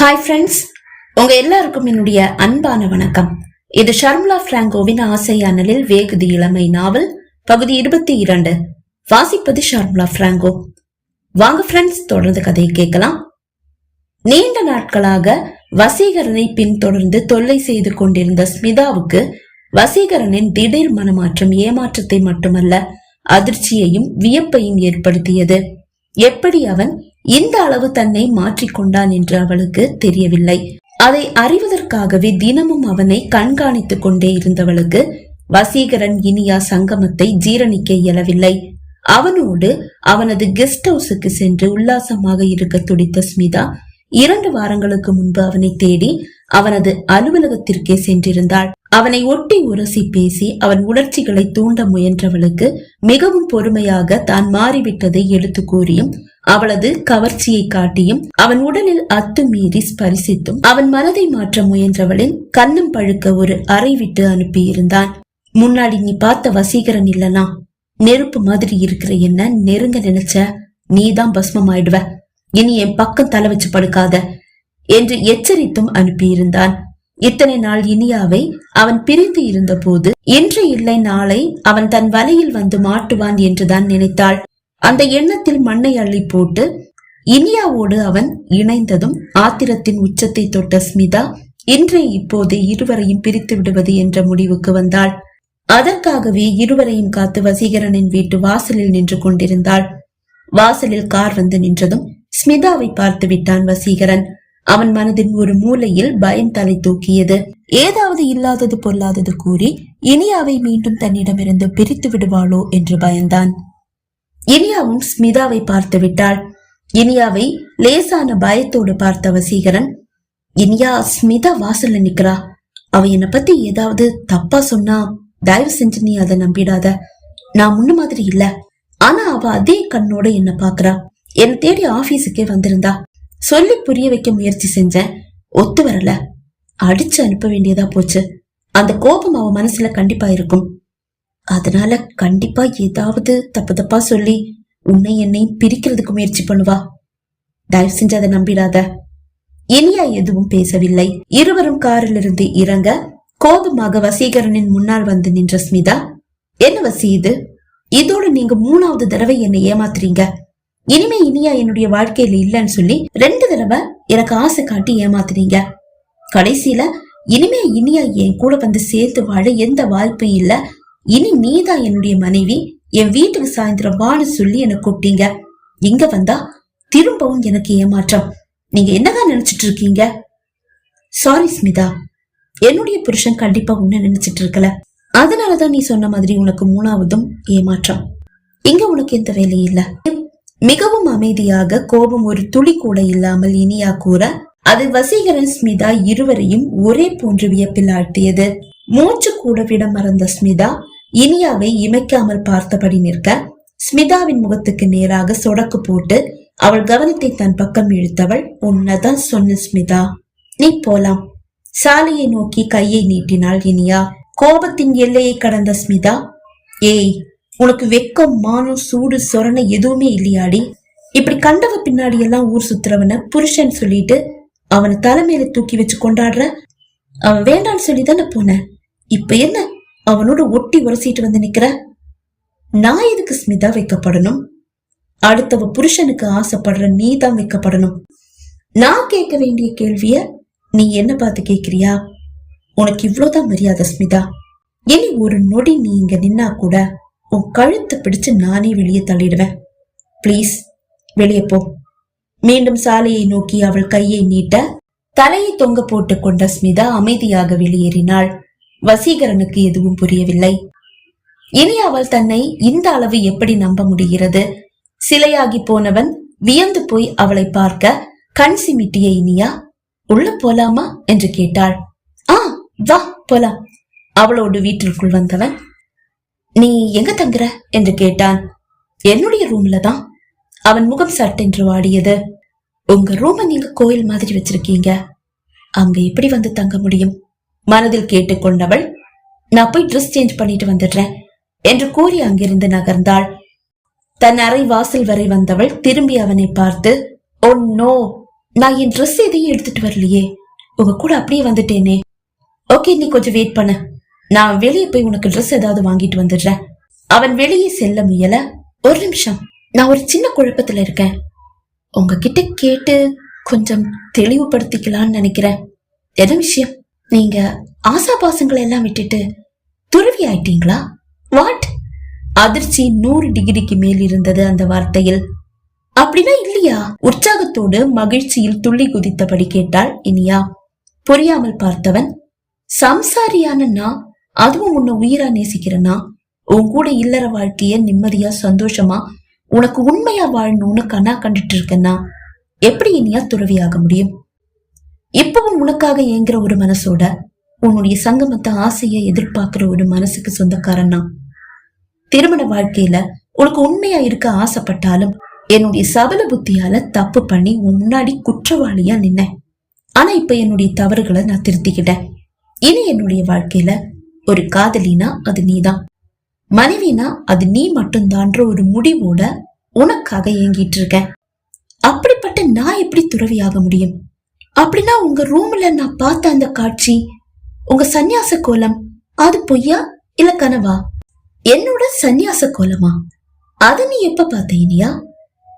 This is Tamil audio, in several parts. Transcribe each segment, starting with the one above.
ஹாய் ஃப்ரெண்ட்ஸ் உங்க எல்லாருக்கும் என்னுடைய அன்பான வணக்கம். இது ஷர்மிளா பிராங்கோவின் ஆசை அனலில் வேகுதி இளமை நாவல் பகுதி இருபத்தி இரண்டு. வாசிப்பது ஷர்மிளா பிராங்கோ. வாங்க ஃப்ரெண்ட்ஸ் தொடர்ந்து கதையை கேட்கலாம். நீண்ட நாட்களாக வசீகரனை பின்தொடர்ந்து தொல்லை செய்து கொண்டிருந்த ஸ்மிதாவுக்கு வசீகரனின் திடீர் மனமாற்றம் ஏமாற்றத்தை மட்டுமல்ல அதிர்ச்சியையும் வியப்பையும் ஏற்படுத்தியது. எப்படி அவன் இந்த அளவு தன்னை மாற்றிக்கொண்டான் என்று அவளுக்கு தெரியவில்லை. அதை அறிவதற்காகவே தினமும் அவனை கண்காணித்துக் கொண்டே இருந்தவளுக்கு வசீகரன் இனியா சங்கமத்தை ஜீரணிக்க இயலவில்லை. அவனோடு அவனது கெஸ்ட் ஹவுஸுக்கு சென்று உல்லாசமாக இருக்க துடித்த ஸ்மிதா இரண்டு வாரங்களுக்கு முன்பு அவனை தேடி அவனது அலுவலகத்திற்கே சென்றிருந்தாள். அவனை ஒட்டி உரசி பேசி அவன் உணர்ச்சிகளை தூண்ட முயன்றவளுக்கு மிகவும் பொறுமையாக தான் மாறிவிட்டதை எடுத்து கூறியும் அவளது கவர்ச்சியை காட்டியும் அவன் உடலில் அத்துமீறி ஸ்பரிசித்தும் அவன் மனதை மாற்ற முயன்றவளின் கண்ணம் பழுக்க ஒரு அறை விட்டு அனுப்பியிருந்தான். முன்னாடி நீ பார்த்த வசீகரன் இல்லனா? நெருப்பு மாதிரி இருக்கிற என்ன நெருங்க நினைச்ச? நீதான் பஸ்மம் ஆயிடுவ இனி என் பக்கம் தலை வச்சு படுக்காத என்று எச்சரித்தும் அனுப்பியிருந்தான். இத்தனை நாள் இனியாவை அவன் பிரிந்து இருந்த போது இன்று இல்லை நாளை அவன் தன் வலையில் வந்து மாட்டுவான் என்றுதான் நினைத்தாள். அந்த எண்ணத்தில் மண்ணை அள்ளி போட்டு இனியாவோடு அவன் இணைந்ததும் ஆத்திரத்தின் உச்சத்தை தொட்ட ஸ்மிதா இன்றே இப்போது இருவரையும் பிரித்து விடுவது என்ற முடிவுக்கு வந்தாள். அதற்காகவே இருவரையும் காத்து வசீகரனின் வீட்டு வாசலில் நின்று கொண்டிருந்தாள். வாசலில் கார் வந்து நின்றதும் ஸ்மிதாவை பார்த்து விட்டான் வசீகரன். அவன் மனதின் ஒரு மூலையில் பயம் தலை தூக்கியது. ஏதாவது இல்லாதது பொல்லாதது கூறி இனியாவை மீண்டும் தன்னிடமிருந்து பிரித்து விடுவாளோ என்று பயந்தான். இனியாவும் ஸ்மிதாவை பார்த்து விட்டாள் இனியாவை லேசான பயத்தோடு பார்த்த வசீகரன் இனியா ஸ்மிதா வாசல்ல நிக்கிறா. அவ என்ன பத்தி ஏதாவது தப்பா சொன்னா தயவு செஞ்சு நீ அதை நம்பிடாத. நான் முன்ன மாதிரி இல்ல. ஆனா அவ அதே கண்ணோட என்ன பாக்குறா. என்னை தேடி ஆபீஸுக்கே வந்திருந்தா. சொல்லி புரிய வைக்க முயற்சி செஞ்சேன். ஒத்து வரல. அடிச்சு அனுப்ப வேண்டியதா போச்சு. அந்த கோபம் அவ மனசுல கண்டிப்பா இருக்கும். அதனால கண்டிப்பா ஏதாவது தப்பு தப்பா சொல்லி உன்னை என்னை பிரிக்கிறதுக்கு முயற்சி பண்ணுவா. தயவு செஞ்சு அதை நம்பிடாத. இனியா எதுவும் பேசவில்லை. இருவரும் காரிலிருந்து இறங்க கோபமாக வசீகரனின் முன்னால் வந்து நின்ற ஸ்மிதா என்ன வசி இது? இதோட நீங்க மூணாவது தடவை என்னை ஏமாத்துறீங்க. இனிமே இனியா என்னுடைய வாழ்க்கையில இல்லைன்னு சொல்லி ரெண்டு தடவை எனக்கு ஆசை காட்டி ஏமாத்துறீங்க. கடைசியில இனிமே இனியா என் கூட வந்து சேர்த்து வாழ எந்த வாய்ப்பும் இல்ல. இனி நீதான் என்னுடைய மனைவி. என் வீட்டுக்கு சாயந்தரம் வான்னு சொல்லி என்ன கூப்பிட்டீங்க. இங்க வந்தா திரும்பவும் எனக்கு ஏமாற்றம். நீங்க என்னதான் நினைச்சிட்டு இருக்கீங்க? சாரி ஸ்மிதா. என்னுடைய புருஷன் கண்டிப்பா உன்ன நினைச்சிட்டு இருக்கல. அதனாலதான் நீ சொன்ன மாதிரி உனக்கு மூணாவதும் ஏமாற்றம். இங்க உனக்கு எந்த வேலையும் இல்ல. மிகவும் அமைதியாக கோபம் ஒரு துளி கூட இல்லாமல் இனியா கூற அது வசீகரன் ஸ்மிதா இருவரையும் ஒரே போன்று வியப்பில் ஆழ்த்தியது மூச்சு கூட விட மறந்த ஸ்மிதா இனியாவை இமைக்காமல் பார்த்தபடி நிற்க ஸ்மிதாவின் முகத்துக்கு நேராக சொடக்கு போட்டு அவள் கவனத்தை தன் பக்கம் இழுத்தவள் உன்னதான் சொன்ன ஸ்மிதா. நீ போலாம். சாலையை நோக்கி கையை நீட்டினாள் இனியா. கோபத்தின் எல்லையை கடந்த ஸ்மிதா ஏய் உனக்கு வெக்கம் மானம் சூடு சொரணை எதுவுமே இல்லையாடி. இப்படி கண்டவ பின்னாடி எல்லாம் ஊர் சுத்துறவன புருஷன் சொல்லிட்டு அவனை தலைமையில தூக்கி வச்சு கொண்டாடுற? அவன் வேண்டான்னு சொல்லி தானே போன. இப்ப என்ன? அவனோட ஒட்டி உரசிட்டு வந்து நிக்கிற. நான் எதுக்கு ஸ்மிதா வைக்கப்படணும்? அடுத்தவ புருஷனுக்கு ஆசைப்படுற நீ தான் வைக்கப்படணும். நான் கேட்க வேண்டிய கேள்விய நீ என்ன பார்த்து கேக்குறியா உனக்கு இவ்வளவுதான் மரியாதை ஸ்மிதா. இனி ஒரு நொடி நீ இங்க நின்னா கூட உன் கழுத்தை பிடிச்சு நானே வெளியே தள்ளிடுவேன். ப்ளீஸ் வெளியே போ. மீண்டும் சாலையை நோக்கி அவள் கையை நீட்ட தலையை தொங்க போட்டுக் கொண்ட ஸ்மிதா அமைதியாக வெளியேறினாள். வசீகரனுக்கு எதுவும் புரியவில்லை. இனி அவள் தன்னை இந்த அளவு எப்படி நம்ப முடிகிறது? சிலையாகி போனவன் வியந்து போய் அவளை பார்க்க கண் சிமிட்டிய இனியா உள்ள போலாமா? என்று கேட்டாள். ஆ வா போலாம். அவளோடு வீட்டிற்குள் வந்தவன் நீ எங்க தங்குற? என்று கேட்டான். என்னுடைய ரூம்ல தான். அவன் முகம் சட்டென்று வாடியது. உங்க ரூம நீங்க கோயில் மாதிரி வச்சிருக்கீங்க. அங்க எப்படி வந்து தங்க முடியும்? மனதில் கேட்டுக்கொண்டவள் நான் போய் ட்ரெஸ் சேஞ்ச் பண்ணிட்டு வந்துடுறேன் என்று கூறி அங்கிருந்து நகர்ந்தாள். தன் அறை வாசல் வரை வந்தவள் திரும்பி அவனை பார்த்து ஓ நோ நான் என் ட்ரெஸ் எதையும் எடுத்துட்டு வரலையே. உங்க கூட அப்படியே வந்துட்டேனே. ஓகே நீ கொஞ்சம் வெயிட் பண்ணு. நான் வெளியே போய் உனக்கு ட்ரெஸ் ஏதாவது வாங்கிட்டு வந்துடுறேன். அவன் வெளியே செல்ல முயல ஒரு நிமிஷம் நான் ஒரு சின்ன குழப்பத்துல இருக்கேன். உங்ககிட்ட கேட்டு கொஞ்சம் தெளிவுபடுத்திக்கலாம்னு நினைக்கிறேன். என்ன விஷயம்? நீங்க ஆசாபாசங்களை எல்லாம் விட்டுட்டு துருவி ஆயிட்டீங்களா வாட் அதிர்ச்சி நூறு டிகிரிக்கு மேல் இருந்தது அந்த வார்த்தையில். அப்படின்னா இல்லையா? உற்சாகத்தோடு மகிழ்ச்சியில் துள்ளி குதித்தபடி கேட்டாள் இனியா. புரியாமல் பார்த்தவன் சம்சாரியான நான் அதுவும் உன்னை உயிரா நேசிக்கிறேன்னா உன் கூட இல்லற வாழ்க்கைய நிம்மதியா சந்தோஷமா? உனக்கு உண்மையா வாழணும்னு கனா கண்டுட்டு இருக்கேன்னா எப்படி இனியா துறவியாக முடியும்? இப்பவும் உனக்காக ஏங்குற ஒரு மனசோட உன்னுடைய சங்கமத்தை ஆசையை எதிர்பார்க்கிற ஒரு மனசுக்கு சொந்தக்காரன் நான் திருமண வாழ்க்கையில உனக்கு உண்மையா இருக்க ஆசைப்பட்டாலும் என்னுடைய சபல புத்தியால தப்பு பண்ணி உன் முன்னாடி குற்றவாளியா நின்னேன் ஆனா இப்ப என்னுடைய தவறுகளை நான் திருத்திக்கிட்டேன். இனி என்னுடைய வாழ்க்கையில ஒரு காதலினா அது நீதான். மனைவினா அது நீ மட்டும்தான்ற ஒரு முடிவோட உனக்காக ஏங்கிட்டு இருக்கேன். அப்படிப்பட்ட நான் எப்படி துறவியாக முடியும்? அப்படின்னா உங்க ரூம்ல நான் பார்த்த அந்த காட்சி உங்க சந்நியாச கோலம் அது பொய்யா இல்ல கனவா? என்னோட சந்நியாச கோலமா அத நீ எப்ப பார்த்த இனியா?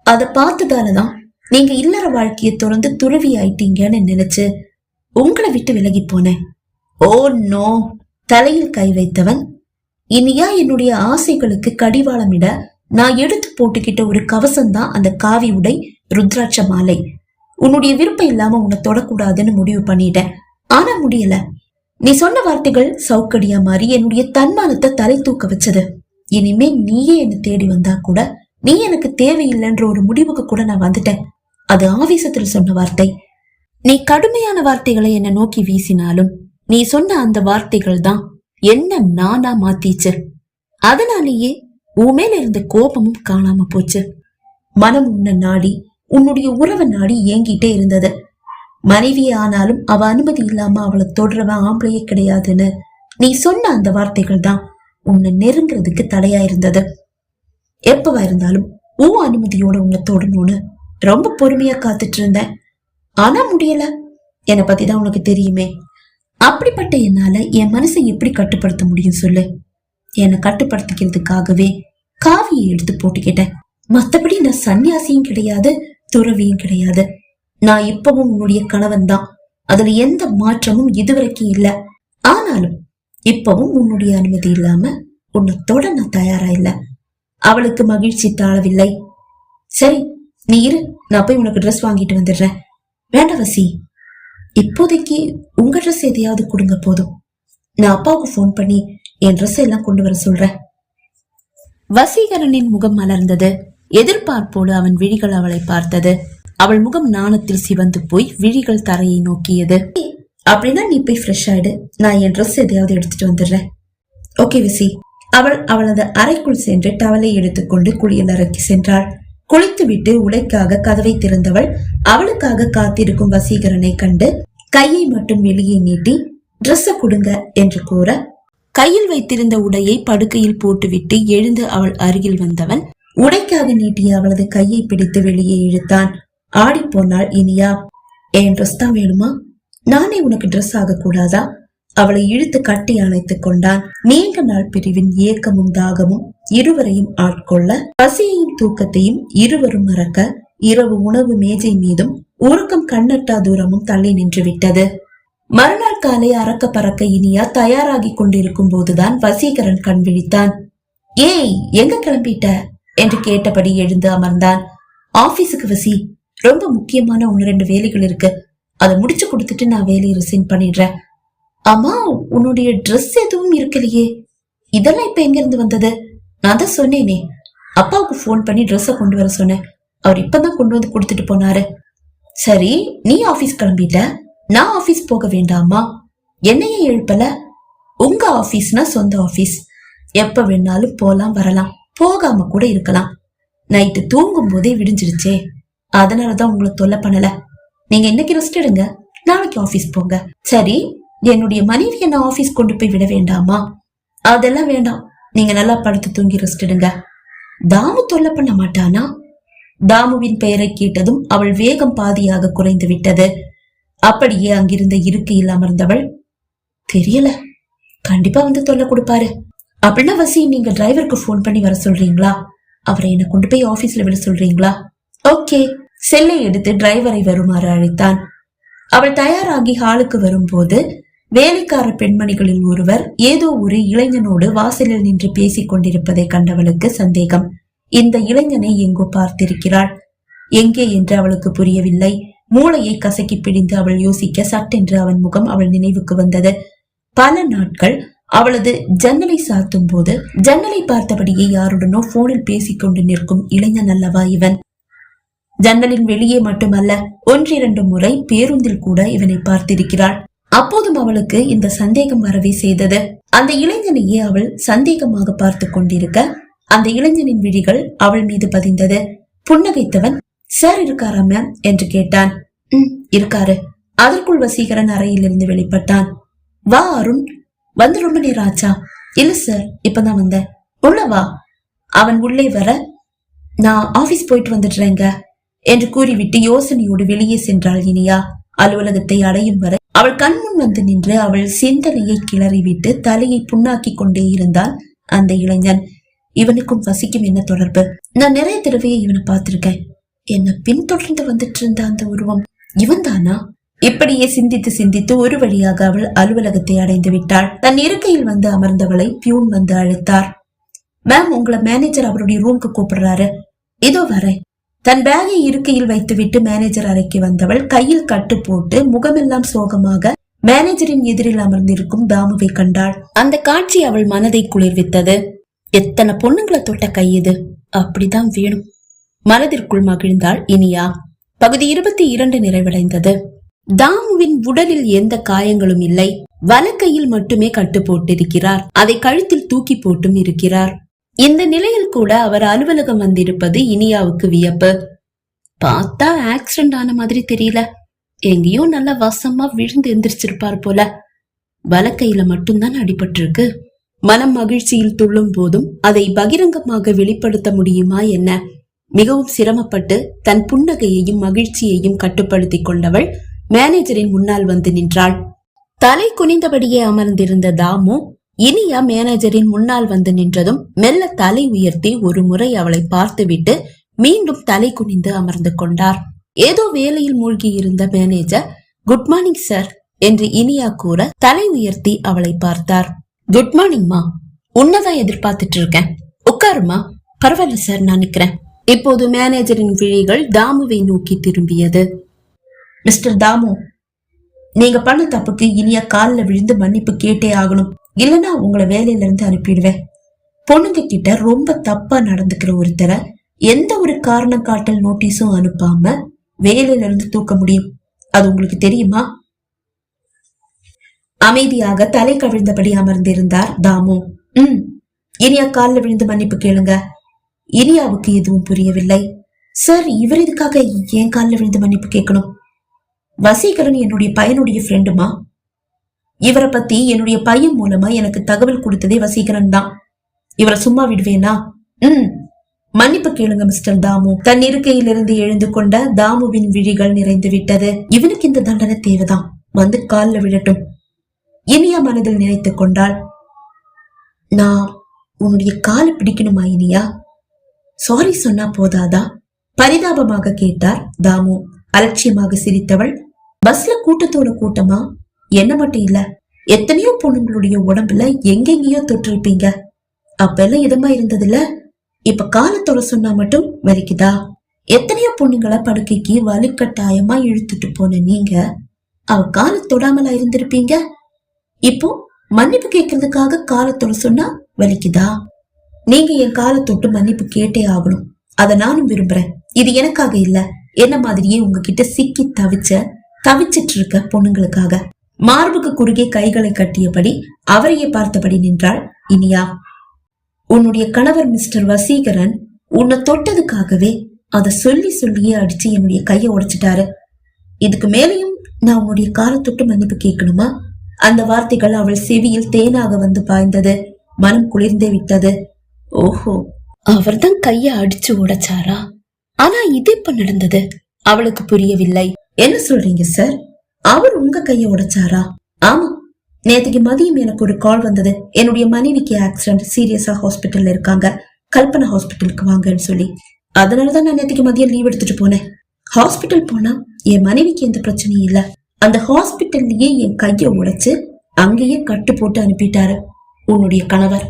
அத பார்த்ததாலதான் நீங்க இல்லற வாழ்க்கையை தொடர்ந்து துறவி ஆயிட்டீங்கன்னு நினைச்சு உங்களை விட்டு விலகி போனேன். Oh no. தலையில் கை வைத்தவன். இனியா என்னுடைய ஆசைகளுக்கு கடிவாளமிட நான் எடுத்து போட்டுக்கிட்ட ஒரு கவசம் தான் அந்த காவி உடை ருத்ராட்ச மாலை. உன்னுடைய விருப்பம் இல்லாம உன்னை தொடக்கூடாதுன்னு முடிவு பண்ணிட்டேன். ஆனா முடியல. நீ சொன்ன வார்த்தைகள் சௌக்கடியா மாறி என்னுடைய தன்மானத்தை தலை தூக்க வச்சது. இனிமே நீயே என்னை தேடி வந்தா கூட நீ எனக்கு தேவையில்லைன்ற ஒரு முடிவுக்கு கூட நான் வந்துட்டேன். அது ஆவேசத்தில் சொன்ன வார்த்தை. நீ கடுமையான வார்த்தைகளை என்னை நோக்கி வீசினாலும் நீ சொன்ன அந்த வார்த்தைகள் தான் என்ன நானா மாத்திச்சு. அதனாலேயே உன் மேல இருந்த கோபமும் காணாம போச்சு. மனம் உன்னை நாடி உன்னுடைய உறவை நாடி ஏங்கிட்டே இருந்தது. மனைவி ஆனாலும் அவ அனுமதி இல்லாம அவளை தொடரவன் ஆம்பளையே கிடையாதுன்னு நீ சொன்ன அந்த வார்த்தைகள் தான் உன்னை நெருங்குறதுக்கு தடையா இருந்தது. எப்பவா இருந்தாலும் உன் அனுமதியோட உன்னை தொடணும்னு ரொம்ப பொறுமையா காத்துட்டு இருந்தேன். ஆனா முடியல. என்னை பத்தி தான் உனக்கு தெரியுமே. அப்படிப்பட்ட என்னால என் மனசை எப்படி கட்டுப்படுத்த முடியும் சொல்லு. என்னை கட்டுப்படுத்திக்கிறதுக்காகவே காவியை எடுத்து போட்டுக்கிட்டேன். மத்தபடி நான் சன்னியாசியும் கிடையாது. துறவியும் கிடையாது. நான் இப்பவும் உன்னுடைய கணவன் தான் அதுல எந்த மாற்றமும் இதுவரைக்கும் இல்ல. ஆனாலும் இப்பவும் உன்னுடைய அனுமதி இல்லாம உன்னை தொட நான் தயாரா இல்ல. அவளுக்கு மகிழ்ச்சி தாழவில்லை. சரி நீ இரு. நான் போய் உனக்கு ட்ரெஸ் வாங்கிட்டு வந்துடுறேன். வேண்டாம் வசி. இப்போதைக்கு உங்க ட்ரெஸ் எதையாவது கொடுங்க போதும். நான் அப்பாவுக்கு ஃபோன் பண்ணி என் ட்ரெஸ் எல்லாம் கொண்டு வர சொல்றேன். வசீகரனின் முகம் மலர்ந்தது. எதிர்பார்ப்போடு அவன் விழிகள் அவளை பார்த்தது. அவள் முகம் நாணத்தில் சிவந்து போய் விழிகள் தரையை நோக்கியது. அப்படின்னா நீ போய் ஃப்ரெஷ் ஆயிடு. நான் என் ட்ரெஸ் எதையாவது எடுத்துட்டு வந்துடுறேன். ஓகே விசி. அவள் அவளது அறைக்குள் சென்று டவலை எடுத்துக்கொண்டு குளியல் அறைக்கு சென்றாள். குளித்துவிட்டு உடைக்காக கதவை திறந்தவள் அவளுக்காக காத்திருக்கும் வசீகரனை கண்டு கையை மட்டும் வெளியே நீட்டி ட்ரெஸ்ஸ கொடுங்க என்று கூற கையில் வைத்திருந்த உடையை படுக்கையில் போட்டுவிட்டு எழுந்து அவள் அருகில் வந்தவன் உடைக்காக நீட்டிய அவளது கையை பிடித்து வெளியே இழுத்தான். ஆடிப்போனாள் இனியா. என் ட்ரெஸ் தான் வேணுமா? நானே உனக்கு ட்ரெஸ் ஆக கூடாதா அவளை இழுத்து கட்டி அணைத்துக் கொண்டான். நீண்ட நாள் பிரிவின் ஏக்கமும் தாகமும் இருவரையும் ஆட்கொள்ள பசியையும் தூக்கத்தையும் இருவரும் மறக்க இரவு உணவு மேஜை மீதும் உருக்கம் கண்ணட்டா தூரமும் தள்ளி நின்று விட்டது மறுநாள் காலை அறக்க பறக்க இனியா தயாராகி கொண்டிருக்கும் போதுதான் வசீகரன் கண் விழித்தான். ஏய் எங்க கிளம்பிட்ட? என்று கேட்டபடி எழுந்து அமர்ந்தான். ஆபீஸுக்கு வசி ரொம்ப முக்கியமான ஒன்னு ரெண்டு வேலைகள் இருக்கு. அதை முடிச்சு கொடுத்துட்டு நான் வேலையை ரிசைன் பண்ணிடுறேன். அம்மா உன்னுடைய ட்ரெஸ் எதுவும் இருக்கலையே. இதெல்லாம் இப்ப எங்க இருந்து வந்தது? நான் தான் சொன்னேனே. அப்பாவுக்கு ஃபோன் பண்ணி ட்ரெஸ்ஸை கொண்டு வர சொன்னேன். அவர் இப்பதான் கொண்டு வந்து கொடுத்துட்டு போனாரு. சரி நீ ஆபீஸ் கிளம்பிட்ட? நான் ஆபீஸ் போக வேண்டாமா? என்னையே எழுப்பல? உங்க ஆபீஸ்னா சொந்த ஆபீஸ். எப்ப வேணாலும் போலாம் வரலாம். போகாம கூட இருக்கலாம். நைட்டு தூங்கும் போதே விடிஞ்சிடுச்சே அதனாலதான் உங்களை தொல்லை பண்ணல. நீங்க இன்னைக்கு ரெஸ்ட் எடுங்க. நாளைக்கு ஆபீஸ் போங்க. சரி என்னுடைய மனைவியை நான் ஆபீஸ் கொண்டு போய் விட வேண்டாமா? அதெல்லாம் வேண்டாம். நீங்க நல்லா படுத்து தூங்கி ரெஸ்ட் எடுங்க. தாமு தொல்லை பண்ண மாட்டானா? தாமுவின் பெயரை கேட்டதும் அவள் வேகம் பாதியாக குறைந்து விட்டது. அப்படியே அங்கிருந்த இருக்கையில் அமர்ந்தவள் தெரியல. கண்டிப்பா வந்து தொல்லை கொடுப்பாரு. அப்படின்னா வசி நீங்க டிரைவருக்கு ஃபோன் பண்ணி வர சொல்றீங்களா? அவரை என்ன கொண்டு போய் ஆபீஸ்ல விட சொல்றீங்களா? ஓகே. செல்லை எடுத்து டிரைவரை வருமாறு அழைத்தான். அவள் தயாராகி ஹாலுக்கு வரும்போது வேலைக்கார பெண்மணிகளில் ஒருவர் ஏதோ ஒரு இளைஞனோடு வாசலில் நின்று பேசிக் கொண்டிருப்பதை கண்டவளுக்கு சந்தேகம். இந்த இளைஞனை எங்கோ பார்த்திருக்கிறாள். எங்கே என்று அவளுக்கு புரியவில்லை. மூளையை கசக்கி பிடிந்து அவள் யோசிக்க சட்டென்று அவன் முகம் அவள் நினைவுக்கு வந்தது. பல நாட்கள் அவளது ஜன்னலை சாத்தும் போது ஜன்னலை பார்த்தபடியே யாருடனோ போனில் பேசிக்கொண்டு நிற்கும் இளைஞன் அல்லவா இவன்? ஜன்னலின் வெளியே மட்டுமல்ல ஒன்றிரண்டு முறை பேருந்தில் கூட இவனை பார்த்திருக்கிறாள். அப்போதும் அவளுக்கு இந்த சந்தேகம் வரவே செய்தது. அந்த இளைஞனையே அவள் சந்தேகமாக பார்த்து கொண்டிருக்க அந்த இளைஞனின் விழிகள் அவள் மீது பதிந்தது. புன்னகைத்தவன் சார் இருக்காரா மேம் என்று கேட்டான். ம் இருக்காரு. அதற்குள் வசீகரன் அறையிலிருந்து வெளிப்பட்டான். வா அருண். வந்து ரொம்ப நேரம் ஆச்சா? இல்ல சார் இப்பதான் வந்தேன். உள்ளவா அவன் உள்ளே வர நான் ஆபீஸ் போயிட்டு வந்துடுறேங்க என்று கூறிவிட்டு யோசனையோடு வெளியே சென்றாள் இனியா. அலுவலகத்தை அடையும் வரை அவள் கண்முன் வந்து நின்று அவள் சிந்தனையை கிளறிவிட்டு தலையை புண்ணாக்கி கொண்டே இருந்தால் அந்த இளைஞன். இவனுக்கும் வசிக்கும் என்ன தொடர்பு? நான் நிறைய தடவையை இவனை பார்த்திருக்கேன். என்ன பின்தொடர்ந்து வந்துட்டு இருந்த அந்த உருவம் இவன் தானா? இப்படியே சிந்தித்து சிந்தித்து ஒரு வழியாக அவள் அலுவலகத்தை அடைந்து விட்டாள். தன் இருக்கையில் வந்து அமர்ந்தவளை பியூன் வந்து அழைத்தார். மேம் உங்களை மேனேஜர் அவருடைய ரூம்க்கு கூப்பிடுறாரு. இதோ வரேன். தன் பேகை இருக்கையில் வைத்துவிட்டு மேனேஜர் அறைக்கு வந்தவள் கையில் கட்டு போட்டு முகமெல்லாம் சோகமாக மேனேஜரின் எதிரில் அமர்ந்திருக்கும் தாமுவை கண்டாள். அந்த காட்சி அவள் மனதை குளிர்வித்தது. எத்தனை பொண்ணுங்களை தொட்ட கை இது? அப்படிதான் வேணும். மனதிற்குள் மகிழ்ந்தாள் இனியா. பகுதி இருபத்தி இரண்டு நிறைவடைந்தது. தாமுவின் உடலில் எந்த காயங்களும் இல்லை. வலக்கையில் மட்டுமே கட்டு போட்டிருக்கிறார். அதை கழுத்தில் தூக்கி போட்டும் இருக்கிறார். இந்த நிலையில் கூட அவர் அலுவலகம் வந்திருப்பது இனியாவுக்கு வியப்பு. பார்த்தா ஆக்சிடென்ட் ஆன மாதிரி தெரியல. எங்கேயோ நல்ல வசமா விழுந்து எந்திரிச்சிருப்பார் போல. வலக்கையில மட்டும்தான் அடிபட்டிருக்கு. மனம் மகிழ்ச்சியில் துள்ளும் போதும் அதை பகிரங்கமாக வெளிப்படுத்த முடியுமா என்ன? மிகவும் சிரமப்பட்டு தன் புன்னகையையும் மகிழ்ச்சியையும் கட்டுப்படுத்தி கொண்டவள் மேனேஜரின் முன்னால் வந்து நின்றாள். தலை குனிந்தபடியே அமர்ந்திருந்த தாமு இனியா மேனேஜரின் முன்னால் வந்து நின்றதும் மெல்ல தலை உயர்த்தி ஒரு முறை அவளை பார்த்துவிட்டு மீண்டும் தலை குனிந்து அமர்ந்து கொண்டார். ஏதோ வேலையில் மூழ்கி இருந்த மேனேஜர் குட் மார்னிங் சார் என்று இனியா கூற தலை உயர்த்தி அவளை பார்த்தார். குட் மார்னிங்மா உன்னதான் எதிர்பார்த்துட்டு இருக்கேன். உட்காருமா. பரவாயில்ல சார் நான் நிக்கிறேன். இப்போது மேனேஜரின் விழிகள் தாமுவை நோக்கி திரும்பியது. மிஸ்டர் தாமு நீங்க பண்ண தப்புக்கு இனியா காலில் விழுந்து மன்னிப்பு கேட்டே ஆகணும். இல்லனா உங்களை வேலையில இருந்து அனுப்பிடுவேன். பொண்ணுங்க கிட்ட ரொம்ப தப்பா நடந்துக்கிற ஒருத்தரை எந்த ஒரு காரணம் காட்டல் நோட்டீஸும் அனுப்பாம வேலையில இருந்து தூக்க முடியும். அது உங்களுக்கு தெரியுமா? அமைதியாக தலை கவிழ்ந்தபடி அமர்ந்திருந்தார் தாமு. உம் இனியா காலில் விழுந்து மன்னிப்பு கேளுங்க. இனியாவுக்கு எதுவும் புரியவில்லை. சார் இவர் இதுக்காக ஏன் காலில் விழுந்து மன்னிப்பு கேட்கணும்? வசீகரன் என்னுடைய பையனுடைய ஃப்ரெண்டுமா இவரை பத்தி என்னுடைய பையன் மூலமா எனக்கு தகவல் கொடுத்ததே வசீகரன் தான். இவரை சும்மா விடுவேனா? ம். மன்னிப்பு கேளுங்க மிஸ்டர் தாமு. தன் இருக்கையிலிருந்து எழுந்து கொண்ட தாமுவின் விழிகள் நிறைந்து விட்டது. இவனுக்கு இந்த தண்டனை தேவைதான். வந்து காலில் விழட்டும். இனியா மனதில் நினைத்துக் கொண்டாள். நான் உன்னுடைய காலை பிடிக்கணுமா இனியா? சாரி சொன்னா போதாதா? பரிதாபமாக கேட்டார் தாமு. அலட்சியமாக சிரித்தவள் பஸ்ல கூட்டத்தோட கூட்டமா? என்ன மட்டும் இல்ல. எத்தனையோ பொண்ணுங்களுடைய உடம்புல எங்கெங்கேயோ தொற்றிருப்பீங்க. அப்பெல்லாம் இதமா இருந்ததுல? இப்ப காலத்தோட சொன்னா மட்டும் வலிக்குதா? எத்தனையோ பொண்ணுங்களை படுக்கைக்கு வலுக்கட்டாயமா இழுத்துட்டு போன நீங்க அவ கால தொடாமலா இருந்திருப்பீங்க? இப்போ மன்னிப்பு கேட்கறதுக்காக காலத்தோட சொன்னா வலிக்குதா? நீங்க என் காலை தொட்டு மன்னிப்பு கேட்டே ஆகணும். அத நானும் விரும்புறேன். இது எனக்காக இல்ல. என்ன மாதிரியே உங்ககிட்ட சிக்கி தவிச்ச தவிச்சிட்டு இருக்க பொண்ணுங்களுக்காக. மார்புக்கு குறுகே கைகளை கட்டியபடி அவரையே பார்த்தபடி நின்றாள் இனியா. உன்னுடைய கணவர் மிஸ்டர் வசீகரன் உன்னை தொட்டதுக்காகவே அத சொல்லி சொல்லியே அடிச்சு என்னுடைய கையை உடைச்சிட்டாரு. இதுக்கு மேலேயும் நான் உன்னுடைய காலை தொட்டு மன்னிப்பு கேட்கணுமா? அந்த வார்த்தைகள் அவள் செவியில் தேனாக வந்து பாய்ந்தது. மனம் குளிர்ந்தே விட்டது. ஓஹோ அவர்தான் கைய அடிச்சு உடைச்சாரா? ஆனா இது இப்ப நடந்தது? அவளுக்கு புரியவில்லை. என்ன சொல்றீங்க சார் அவர் உங்க கைய உடைச்சாரா? ஆமா. நேத்துக்கு மதியம் எனக்கு ஒரு கால் வந்தது. என்னுடைய மனைவிக்கு ஆக்சிடென்ட் சீரியஸா ஹாஸ்பிட்டல்ல இருக்காங்க. கல்பனா ஹாஸ்பிட்டலுக்கு வாங்கன்னு சொல்லி. அதனாலதான் நான் நேத்துக்கு மதியம் லீவ் எடுத்துட்டு போனேன். ஹாஸ்பிட்டல் போனா என் மனைவிக்கு எந்த பிரச்சனையும் இல்ல. அந்த ஹாஸ்பிட்டல்லயே என் கைய உடைச்சு அங்கேயே கட்டு போட்டு அனுப்பிட்டாரு உன்னுடைய கணவர்.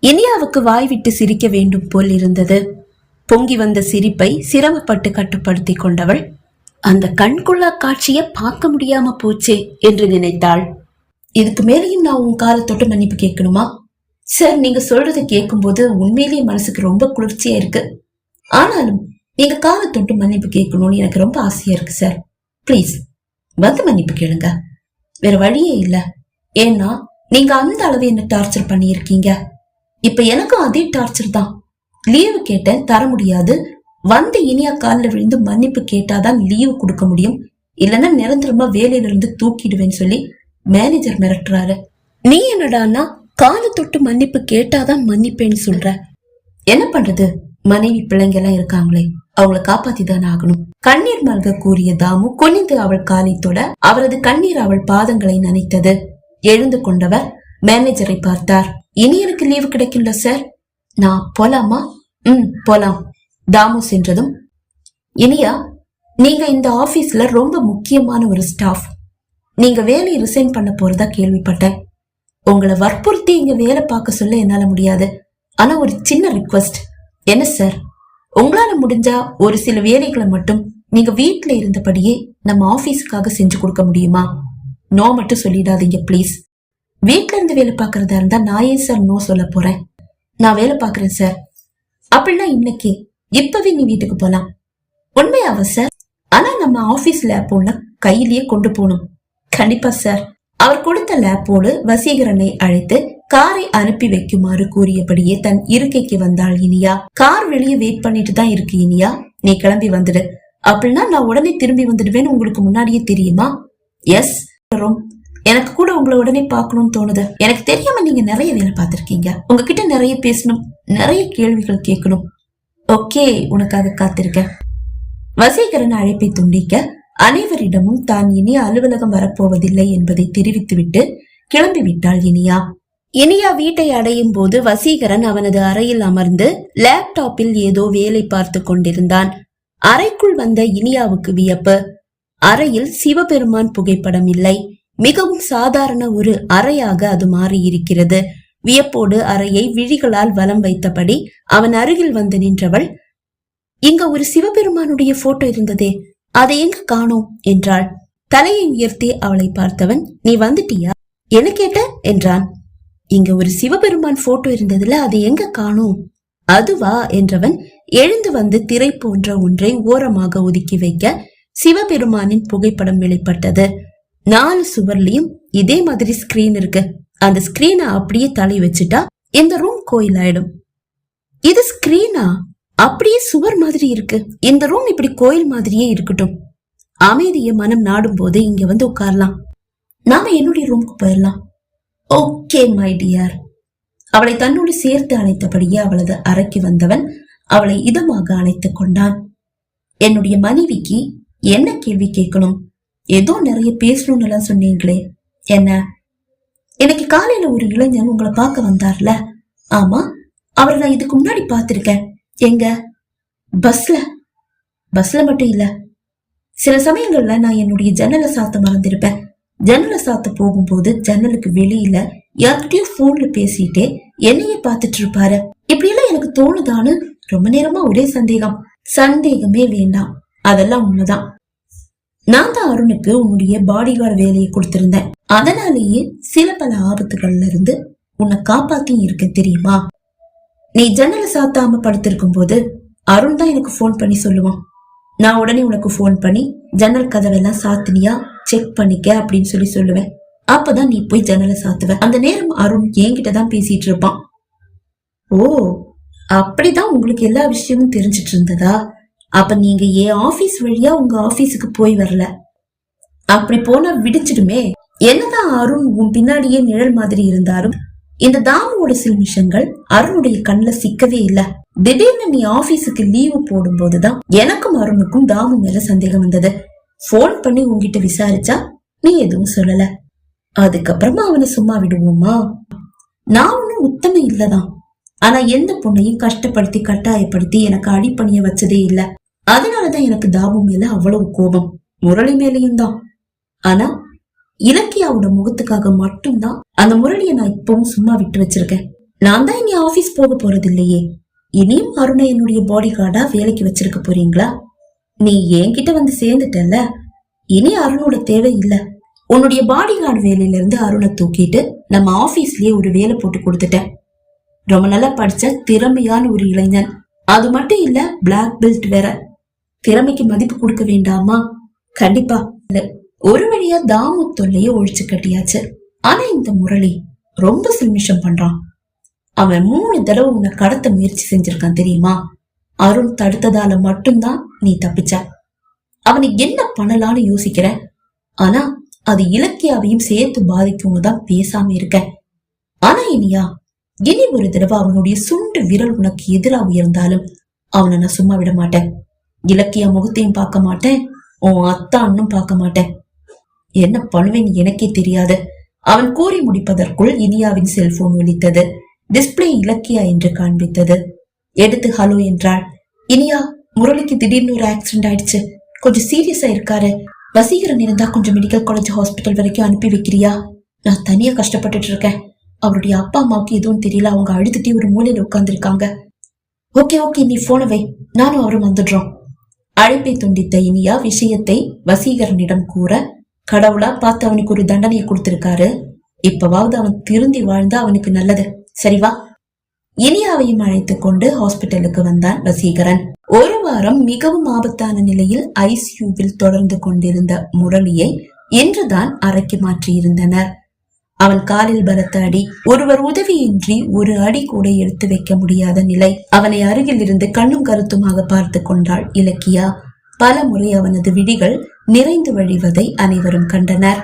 இனியாவுக்கு வாய் விட்டு சிரிக்க வேண்டும் போல் இருந்தது. பொங்கி வந்த சிரிப்பை சிரமப்பட்டு கட்டுப்படுத்தி கொண்டவள் அந்த கண்கொள்ளா காட்சியை பார்க்க முடியாம போச்சே என்று நினைத்தாள். இதுக்கு மேலேயும் நான் உன் காலை தொட்டு மன்னிப்பு கேட்கணுமா? சார் நீங்க சொல்றதை கேட்கும்போது உண்மையிலேயே மனசுக்கு ரொம்ப குளிர்ச்சியா இருக்கு. ஆனாலும் நீங்க காலை தொட்டு மன்னிப்பு கேட்கணும்னு எனக்கு ரொம்ப ஆசையா இருக்கு சார். ப்ளீஸ் வந்து மன்னிப்பு கேளுங்க. வேற வழியே இல்லை. ஏன்னா நீங்க அந்த அளவு என்ன டார்ச்சர் பண்ணியிருக்கீங்க. இப்ப எனக்கும் அதே டார்ச்சர் தான். லீவு கேட்டேன் தர முடியாது. வந்து இனியா காலில் விழுந்து மன்னிப்பு கேட்டாதான் லீவு கொடுக்க முடியும். இல்லைன்னா நிரந்தரமா வேலையில இருந்து தூக்கிடுவேன்னு சொல்லி மேனேஜர் மிரட்டுறாரு. நீ என்னடான்னா காலை தொட்டு மன்னிப்பு கேட்டாதான் மன்னிப்பேன்னு சொல்ற. என்ன பண்றது? மனைவி பிள்ளைங்க எல்லாம் இருக்காங்களே அவங்கள காப்பாத்தி தானே ஆகணும். கண்ணீர் மல்க கூறிய தாமு குனிந்து அவள் காலை தொட அவரது கண்ணீர் அவள் பாதங்களை நனைத்தது. எழுந்து கொண்டவர் மேனேஜரை பார்த்தார். இனி எனக்கு லீவு கிடைக்கும்ல சார் நான் போலாமா? ம் போலாம். தாமு சென்றதும் இனியா நீங்க இந்த ஆபீஸ்ல ரொம்ப முக்கியமான ஒரு ஸ்டாஃப். நீங்க வேலையை ரிசைன் பண்ண போறதா கேள்விப்பட்டேன். உங்களை வற்புறுத்தி இங்க வேலை பார்க்க சொல்ல என்னால முடியாது. ஆனா ஒரு சின்ன ரிக்வெஸ்ட் என்ன சார்? உங்களால முடிஞ்சா ஒரு சில வேலைகளை மட்டும் நீங்க வீட்டுல இருந்தபடியே நம்ம ஆபீஸுக்காக செஞ்சு கொடுக்க முடியுமா? நோ மட்டும் சொல்லிடாதீங்க ப்ளீஸ் வீட்டுல இருந்து வேலை பார்க்கறதா இருந்தா நான் ஏன் சார் நோ சொல்ல போறேன்? நான் வேலை பார்க்கறேன் சார். அப்படின்னா இன்னைக்கு இப்பவே நீ வீட்டுக்கு போலாம். உண்மையாவா சார் ஆனா நம்ம ஆபீஸ் லேப்போட கையிலேயே கொண்டு போகணும். கண்டிப்பா சார் அவர் கொடுத்த லேப்போடு வசீகரனை அழைத்து காரை அனுப்பி வைக்குமாறு கூறியபடியே தன் இருக்கைக்கு வந்தாள் இனியா. கார் வெளியே வெயிட் பண்ணிட்டு தான் இருக்கு இனியா. நீ கிளம்பி வந்துடு. அப்படின்னா நான் உடனே திரும்பி வந்துடுவேன்னு உங்களுக்கு முன்னாடியே தெரியுமா? எஸ் எனக்கு கூட உங்களை உடனே பார்க்கணும்னு தோணுது. எனக்கு தெரியாம நீங்க நிறைய வேலை பார்த்திருக்கீங்க. உங்ககிட்ட நிறைய பேசணும் நிறைய கேள்விகள் கேட்கணும். ஓகே உனக்காக காத்திருக்கேன். வசீகரன் அழைப்பை துண்டிக்க அனைவரிடமும் தான் இனி அலுவலகம் வரப்போவதில்லை என்பதை தெரிவித்துவிட்டு கிளம்பி விட்டாள் இனியா. இனியா வீட்டை அடையும் போது வசீகரன் அவனது அறையில் அமர்ந்து லேப்டாப்பில் ஏதோ வேலை பார்த்து கொண்டிருந்தான். அறைக்குள் வந்த இனியாவுக்கு வியப்பு. அறையில் சிவபெருமான் புகைப்படம் இல்லை. மிகவும் சாதாரண ஒரு அறையாக அது மாறியிருக்கிறது. வியப்போடு அறையை விழிகளால் வலம் வைத்தபடி அவன் அருகில் வந்து நின்றவள் இங்க ஒரு சிவபெருமானுடைய போட்டோ இருந்ததே அதை எங்க காணோம்? என்றாள். தலையை உயர்த்தி அவளை பார்த்தவன் நீ வந்துட்டியா? என்ன கேட்ட? என்றான். இங்க ஒரு சிவபெருமான் போட்டோ இருந்ததுல அதை எங்க காணோம்? அதுவா? என்றவன் எழுந்து வந்து திரை போன்ற ஒன்றை ஓரமாக ஒதுக்கி வைக்க சிவபெருமானின் புகைப்படம் வெளிப்பட்டது. நாலு சுவர்லயும் இதே மாதிரி ஸ்கிரீன் இருக்கு. அந்த ஸ்கிரீனை அப்படியே தலை வச்சுட்டா இந்த ரூம் கோயில் ஆயிடும் இது ஸ்கிரீனா அப்படியே சுவர் மாதிரி இருக்கு. இந்த ரூம் இப்படி கோயில் மாதிரியே இருக்கட்டும். அமைதிய மனம் நாடும் போது இங்க வந்து உட்காரலாம். நாம என்னுடைய ரூமுக்கு போயிடலாம் ஓகே மை டியர் அவளை தன்னோடு சேர்த்து அழைத்தபடியே அவளது அறைக்கு வந்தவன் அவளை இதமாக அழைத்துக் கொண்டான். என்னுடைய மனைவிக்கு என்ன கேள்வி கேட்கணும்? ஏதோ நிறைய பேசணும்னு எல்லாம் சொன்னீங்களே. என்ன? இன்னைக்கு காலையில ஒரு இளைஞன் உங்களை பார்க்க வந்தார்ல. ஆமா அவரை நான் இதுக்கு முன்னாடி பார்த்திருக்கேன். எங்க? பஸ்ல. பஸ்ல மட்டும் இல்ல. சில சமயங்கள்ல நான் என்னுடைய ஜன்னலை சாத்த மறந்திருப்பேன். ஜன்னலை சாத்த போகும்போது ஜன்னலுக்கு வெளியில யார்கிட்டயும் போன்ல பேசிட்டே என்னையே பார்த்துட்டு இருப்பாரு. இப்படி எல்லாம் எனக்கு தோணுதான்னு ரொம்ப நேரமா ஒரே சந்தேகம். சந்தேகமே வேண்டாம். அதெல்லாம் உண்மைதான். நான் தான் அருணுக்கு உன்னுடைய பாடிகார்டு வேலையை கொடுத்திருந்தேன். அதனாலேயே சில பல ஆபத்துகள்ல இருந்து உன்னை காப்பாத்தி இருக்க தெரியுமா? நீ ஜன்னலை சாத்தாம படுத்திருக்கும் போது அருண் தான் எனக்கு ஃபோன் பண்ணி சொல்லுவான். நான் உடனே உனக்கு ஃபோன் பண்ணி ஜன்னல் கதவெல்லாம் சாத்தினியா? செக் பண்ணிக்க அப்படின்னு சொல்லி சொல்லுவேன். அப்பதான் நீ போய் ஜன்னலை சாத்துவ. அந்த நேரம் அருண் என்கிட்ட தான் பேசிட்டு இருப்பான். ஓ அப்படிதான் உங்களுக்கு எல்லா விஷயமும் தெரிஞ்சிட்டு இருந்ததா? அப்ப நீங்க என் ஆபீஸ் வழியா உங்க ஆபீஸுக்கு போய் வரல? அப்படி போனா விடிச்சிடுமே என்னதான் அருண் உன் பின்னாடியே நிழல் மாதிரி இருந்தாலும் இந்த தாமுவோட சில்மிஷங்கள் அருணுடைய கண்ணுல சிக்கவே இல்ல. திடீர்னு நீ ஆபீஸுக்கு லீவு போடும்போதுதான் எனக்கும் அருணுக்கும் தாமு மேல சந்தேகம் வந்தது. போன் பண்ணி உன்கிட்ட விசாரிச்சா நீ எதுவும் சொல்லல. அதுக்கப்புறமா அவனை சும்மா விடுவோமா? நான் ஒன்னும் உத்தம இல்லதான். ஆனா எந்த பொண்ணையும் கஷ்டப்படுத்தி கட்டாயப்படுத்தி எனக்கு அடிப்பணிய வச்சதே இல்ல. அதனாலதான் எனக்கு தாமு மேல அவ்வளவு கோபம். முரளி மேலையும் தான் ஆனா இலக்கியாவோட முகத்துக்காக மட்டும்தான் அந்த முரளியை நான் இப்பவும் சும்மா விட்டு வச்சிருக்கேன். நான் தான் இனி ஆபீஸ் போக போறது இல்லையே. இனியும் அருணை என்னுடைய பாடி கார்டா வேலைக்கு வச்சிருக்க போறீங்களா? நீ என்கிட்ட வந்து சேர்ந்துட்டல்ல? இனி அருணோட தேவை இல்ல. உன்னுடைய பாடி கார்டு வேலையில இருந்து அருணை தூக்கிட்டு நம்ம ஆபீஸ்லயே ஒரு வேலை போட்டு கொடுத்துட்டேன். ரொம்ப நல்லா படிச்ச திறமையான ஒரு இளைஞன். அது மட்டும் இல்ல பிளாக் பெல்ட் வேற. திறமைக்கு மதிப்பு கொடுக்க வேண்டாமா? கண்டிப்பா இல்ல. ஒரு வழியா தாமு தொல்லைய ஒழிச்சு கட்டியாச்சு. ஆனா இந்த முரளி ரொம்ப சில்மிஷம் பண்றான். அவன் மூணு தடவை உன்னை கடத்த முயற்சி செஞ்சிருக்கான் தெரியுமா? அருண் தடுத்ததால மட்டும்தான் நீ தப்பிச்ச. அவனை என்ன பண்ணலான்னு யோசிக்கிற? ஆனா அது இலக்கியாவையும் சேர்த்து பாதிக்கும் தான் பேசாம இருக்க. ஆனா இனியா இனி ஒரு தடவை அவனுடைய சுண்டு விரல் உனக்கு எதிரா உயர்ந்தாலும் அவனை நான் சும்மா விட மாட்டேன். இலக்கிய முகத்தையும் பார்க்க மாட்டேன். உன் அத்தான்னும் பார்க்க மாட்டேன். என்ன பண்ணுவேன் எனக்கே தெரியாது. அவன் கூறி முடிப்பதற்குள் இனியாவின் செல்போன் ஒலித்தது. டிஸ்பிளே இலக்கியா என்று காண்பித்தது. எடுத்து ஹலோ என்றாள். இனியா முரளிக்கு திடீர்னு ஒரு ஆக்சிடென்ட் ஆயிடுச்சு. கொஞ்சம் சீரியஸா இருக்காரு. வசீகரன் இருந்தா கொஞ்சம் மெடிக்கல் காலேஜ் ஹாஸ்பிட்டல் வரைக்கும் அனுப்பி வைக்கிறியா? நான் தனியா கஷ்டப்பட்டுட்டு இருக்கேன். அவருடைய அப்பா அம்மாவுக்கு எதுவும் தெரியல. அவங்க அழுதுட்டே ஒரு மூலையில உட்கார்ந்துருக்காங்க. ஓகே ஓகே நீ போன வை. நானும் அவரும் வந்துடுறோம். அழைப்பை துண்டித்த இனியா விஷயத்தை வசீகரனிடம் கூற கடவுளா பார்த்து அவனுக்கு ஒரு தண்டனையை கொடுத்திருக்காரு. இப்பவாவது அவன் திருந்தி வாழ்ந்தா அவனுக்கு நல்லது. சரிவா இனியாவையும் அழைத்து கொண்டு ஹாஸ்பிட்டலுக்கு வந்தான் வசீகரன். ஒரு வாரம் மிகவும் ஆபத்தான நிலையில் ஐசியூவில் தொடர்ந்து கொண்டிருந்த முரளியை இன்றுதான் அறைக்கு மாற்றியிருந்தனர். அவன் காலில் பலத்த அடி ஒருவர் உதவியின்றி ஒரு அடி கூட எடுத்து வைக்க முடியாத நிலை. அவனை அருகில் இருந்து கண்ணும் கருத்துமாக பார்த்து கொண்டாள் இலக்கியா. பல முறை அவனது விழிகள் நிறைந்து வழிவதை அனைவரும் கண்டனர்.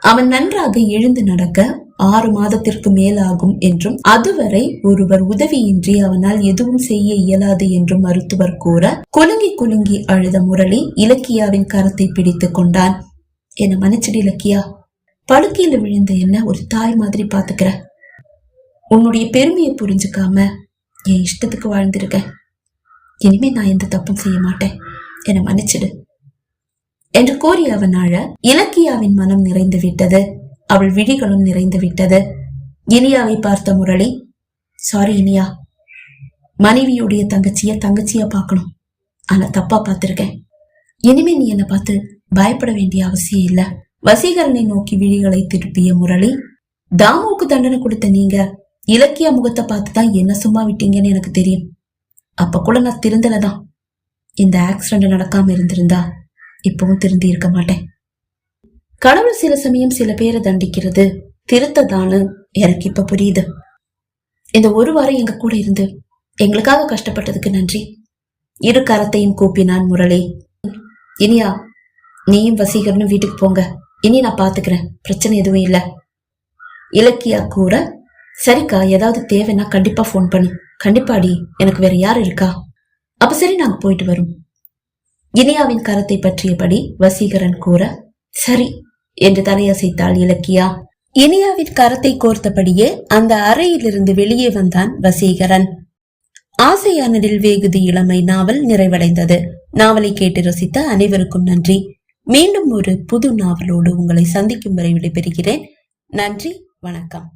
அவன் நன்றாக எழுந்து நடக்க ஆறு மாதத்திற்கு மேலாகும் என்றும் அதுவரை ஒருவர் உதவியின்றி அவனால் எதுவும் செய்ய இயலாது என்றும் மருத்துவர் கூற குலுங்கி குலுங்கி அழுத முரளி இலக்கியாவின் கரத்தை பிடித்துக் கொண்டான். என மன்னிச்சிடு இலக்கியா படுக்கையில விழுந்த என்ன ஒரு தாய் மாதிரி பாத்துக்கிற? உன்னுடைய பெருமையை புரிஞ்சுக்காம என் இஷ்டத்துக்கு வாழ்ந்திருக்க. இனிமே நான் எந்த தப்பும் செய்ய மாட்டேன். என மன்னிச்சிடு. என்று கூறி அவன் அழ இலக்கியாவின் மனம் நிறைந்து விட்டது. அவள் விழிகளும் நிறைந்து விட்டது. இனியாவை பார்த்த முரளி சாரி இனியா. மனைவியுடைய தங்கச்சிய தங்கச்சியா பார்க்கணும். ஆனா தப்பா பார்த்திருக்கேன். இனிமே நீ என்ன பார்த்து பயப்பட வேண்டிய அவசியம் இல்ல. வசீகரனை நோக்கி விழிகளை திருப்பிய முரளி தாமுவுக்கு தண்டனை கொடுத்த நீங்க இலக்கிய முகத்தை பார்த்து தான் என்ன சும்மா விட்டீங்கன்னு எனக்கு தெரியும். அப்ப கூட நான் திருந்தலதான். இந்த ஆக்சிடென்ட் நடக்காம இருந்திருந்தா இப்பவும் திருந்தி இருக்க மாட்டேன். கடவுள் சில சமயம் சில பேரை தண்டிக்கிறது திருத்ததான்னு எனக்கு இப்ப புரியுது. இந்த ஒரு வாரம் எங்க கூட இருந்து எங்களுக்காக கஷ்டப்பட்டதுக்கு நன்றி. இரு கரத்தையும் கூப்பினான் முரளி. இனியா நீயும் வசீகரனும் வீட்டுக்கு போங்க. இனி நான் பாத்துக்கிறேன். பிரச்சனை எதுவும் இல்ல. இலக்கியா கூட சரிக்கா ஏதாவது தேவைன்னா கண்டிப்பா ஃபோன் பண்ணு. கண்டிப்பாடி எனக்கு வேற யார் இருக்கா? அப்ப சரி நாங்க போயிட்டு வரோம். இனியாவின் கரத்தை பற்றியபடி வசீகரன் கூற சரி என்று தலையசைத்தாள் இலக்கியா. இனியாவின் கரத்தை கோர்த்தபடியே அந்த அறையிலிருந்து வெளியே வந்தான் வசீகரன். ஆசையானதில் வேகுதி இளமை நாவல் நிறைவடைந்தது. நாவலை கேட்டு ரசித்த அனைவருக்கும் நன்றி. மீண்டும் ஒரு புது நாவலோடு உங்களை சந்திக்கும் வரை விடைபெறுகிறேன். நன்றி வணக்கம்.